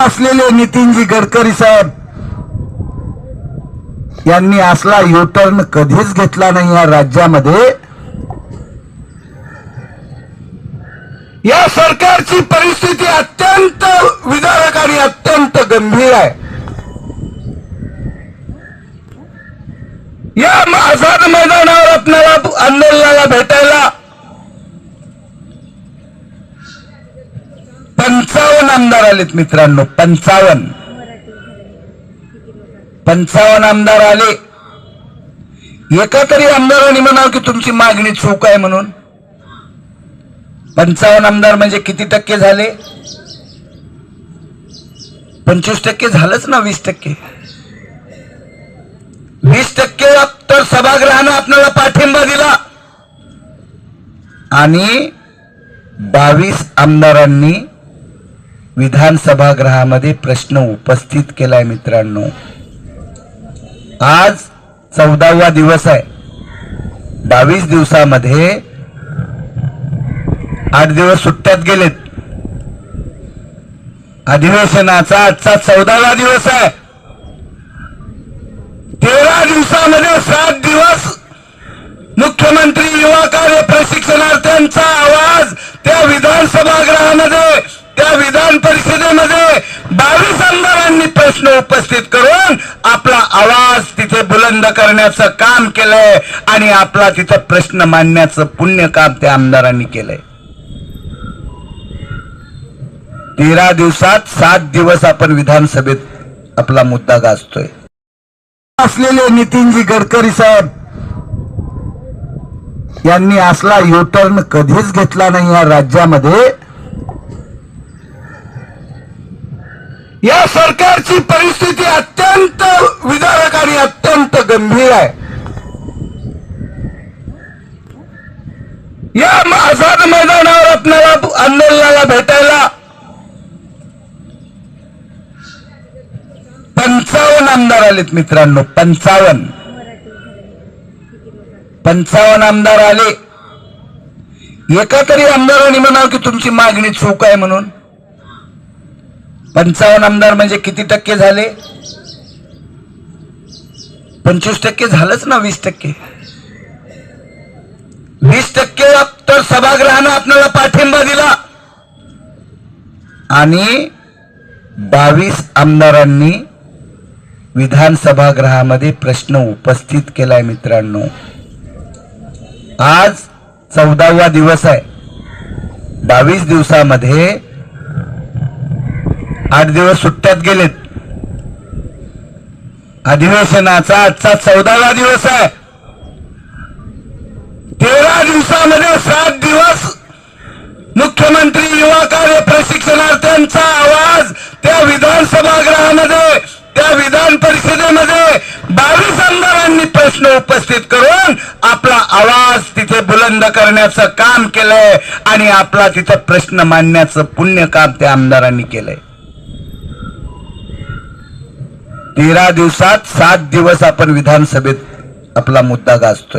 असलेले नितीनजी गडकरी साहेब यांनी असला युटर्न कधीच घेतला नाही या राज्यामध्ये. या सरकारची परिस्थिती अत्यंत विदारक आणि अत्यंत गंभीर आहे. या आझाद मैदानावर आपल्याला आंदोलनाला भेटायला पंचावन्न आमदार आलेत मित्रांनो पंचावन्न. पंचावन्न आमदार आले. एका तरी आमदारांनी म्हणावं की तुमची मागणी चूक आहे म्हणून. पंचावन्न आमदार म्हणजे किती टक्के झाले? पंचवीस टक्के झालंच ना वीस टक्के. वीस टक्के तर सभागृहानं आपल्याला पाठिंबा दिला. आणि बावीस आमदारांनी विधानसभागृहामध्ये प्रश्न उपस्थित केलाय मित्रांनो. आज चौदावा दिवस आहे. बावीस दिवसामध्ये आठ दिवस सुट्ट्यात गेलेत. अधिवेशनाचा आजचा चौदावा दिवस आहे. तेरा दिवसामध्ये सात दिवस प्रश्न उपस्थित करून आपला आवाज तिथे बुलंद करण्याचं काम केलंय आणि आपला तिथं प्रश्न मांडण्याचं पुण्य काम त्या आमदारांनी केलंय. तेरा दिवसात सात दिवस आपण विधानसभेत आपला मुद्दा गाजतोय. असलेले नितीनजी गडकरी साहेब यांनी असला युटर्न कधीच घेतला नाही या राज्यामध्ये. या सरकारची परिस्थिती अत्यंत विदारक आणि अत्यंत गंभीर आहे. या आझाद मैदानावर आपल्याला आंदोलनाला भेटायला पंचावन्न आमदार आलेत मित्रांनो पंचावन्न. पंचावन्न आमदार आले. एका तरी आमदारांनी म्हणाल की तुमची मागणी चूक आहे म्हणून. पंचावन्न आमदार म्हणजे किती टक्के झाले? पंचवीस टक्के झालंच ना वीस टक्के. वीस टक्के तर सभागृहानं आपल्याला पाठिंबा दिला. आणि बावीस आमदारांनी विधानसभागृहामध्ये प्रश्न उपस्थित केलाय मित्रांनो. आज चौदावा दिवस आहे. बावीस दिवसामध्ये आठ दिवस सुट्ट्यात गेलेत. अधिवेशनाचा आजचा चौदावा दिवस आहे. तेरा दिवसामध्ये सात दिवस मुख्यमंत्री युवा कार्य प्रशिक्षणार्थ्यांचा आवाज त्या विधानसभागृहामध्ये त्या विधान परिषदेमध्ये बावीस आमदारांनी प्रश्न उपस्थित करून आपला आवाज तिथे बुलंद करण्याचं काम केलंय आणि आपला तिथं प्रश्न मांडण्याचं पुण्य काम त्या आमदारांनी केलंय. तेरा दिवसात सात दिवस आपण विधानसभेत आपला मुद्दा गाजतोय.